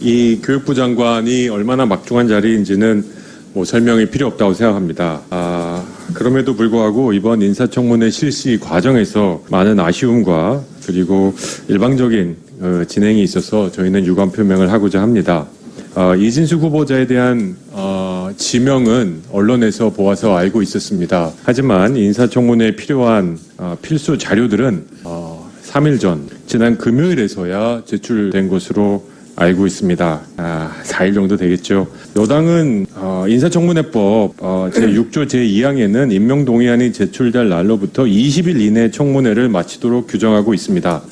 이 교육부 장관이 얼마나 막중한 자리인지는 뭐 설명이 필요 없다고 생각합니다. 아, 그럼에도 불구하고 이번 인사청문회 실시 과정에서 많은 아쉬움과 그리고 일방적인 어, 진행이 있어서 저희는 유감 표명을 하고자 합니다. 어, 이진수 후보자에 대한 어, 지명은 언론에서 보아서 알고 있었습니다. 하지만 인사청문회에 필요한 어, 필수 자료들은 어, 3일 전 지난 금요일에서야 제출된 것으로 알고 있습니다. 아, 4일 정도 되겠죠. 여당은 어, 인사청문회법 어, 제6조 제2항에는 임명동의안이 제출될 날로부터 20일 이내 청문회를 마치도록 규정하고 있습니다.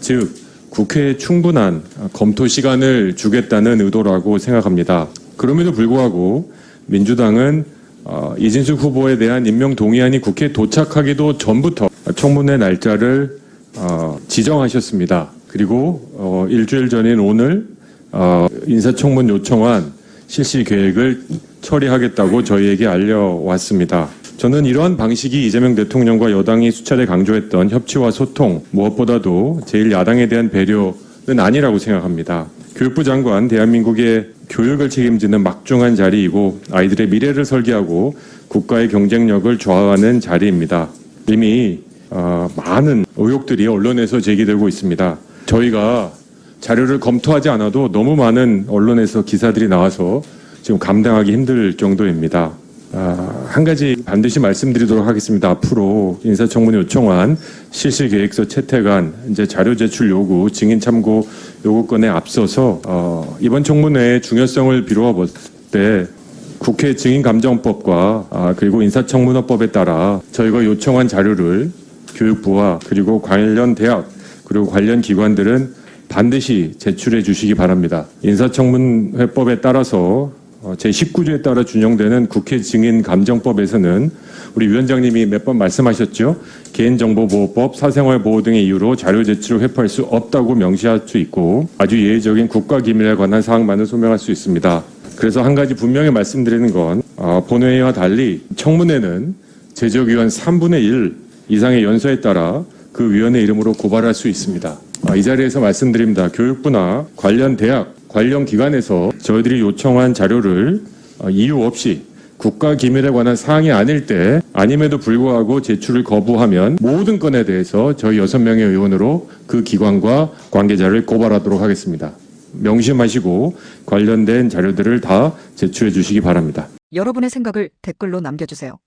즉 국회에 충분한 검토 시간을 주겠다는 의도라고 생각합니다. 그럼에도 불구하고 민주당은 어, 이진숙 후보에 대한 임명 동의안이 국회에 도착하기도 전부터 청문회 날짜를 어, 지정하셨습니다. 그리고 어, 일주일 전인 오늘 어, 인사청문 요청안 실시 계획을 처리하겠다고 저희에게 알려왔습니다. 저는 이러한 방식이 이재명 대통령과 여당이 수차례 강조했던 협치와 소통, 무엇보다도 제일 야당에 대한 배려는 아니라고 생각합니다. 교육부 장관, 대한민국의 교육을 책임지는 막중한 자리이고 아이들의 미래를 설계하고 국가의 경쟁력을 좌우하는 자리입니다. 이미 어, 많은 의혹들이 언론에서 제기되고 있습니다. 저희가 자료를 검토하지 않아도 너무 많은 언론에서 기사들이 나와서 지금 감당하기 힘들 정도입니다. 아, 한 가지 반드시 말씀드리도록 하겠습니다. 앞으로 인사청문회 요청안 실시계획서 채택안 이제 자료 제출 요구 증인 참고 요구권에 앞서서 어, 이번 청문회의 중요성을 비루어 봤을 때 국회 증인감정법과 아, 그리고 인사청문회법에 따라 저희가 요청한 자료를 교육부와 그리고 관련 대학 그리고 관련 기관들은 반드시 제출해 주시기 바랍니다. 인사청문회법에 따라서 어, 제19조에 따라 준용되는 국회 증인 감정법에서는 우리 위원장님이 몇 번 말씀하셨죠. 개인정보보호법, 사생활보호 등의 이유로 자료 제출을 회부할 수 없다고 명시할 수 있고 아주 예외적인 국가기밀에 관한 사항만을 소명할 수 있습니다. 그래서 한 가지 분명히 말씀드리는 건 어, 본회의와 달리 청문회는 제적위원 3분의 1 이상의 연서에 따라 그 위원회 이름으로 고발할 수 있습니다. 아, 이 자리에서 말씀드립니다. 교육부나 관련 대학, 관련 기관에서 저희들이 요청한 자료를 어, 이유 없이 국가 기밀에 관한 사항이 아닐 때 아님에도 불구하고 제출을 거부하면 모든 건에 대해서 저희 여섯 명의 의원으로 그 기관과 관계자를 고발하도록 하겠습니다. 명심하시고 관련된 자료들을 다 제출해 주시기 바랍니다. 여러분의 생각을 댓글로 남겨주세요.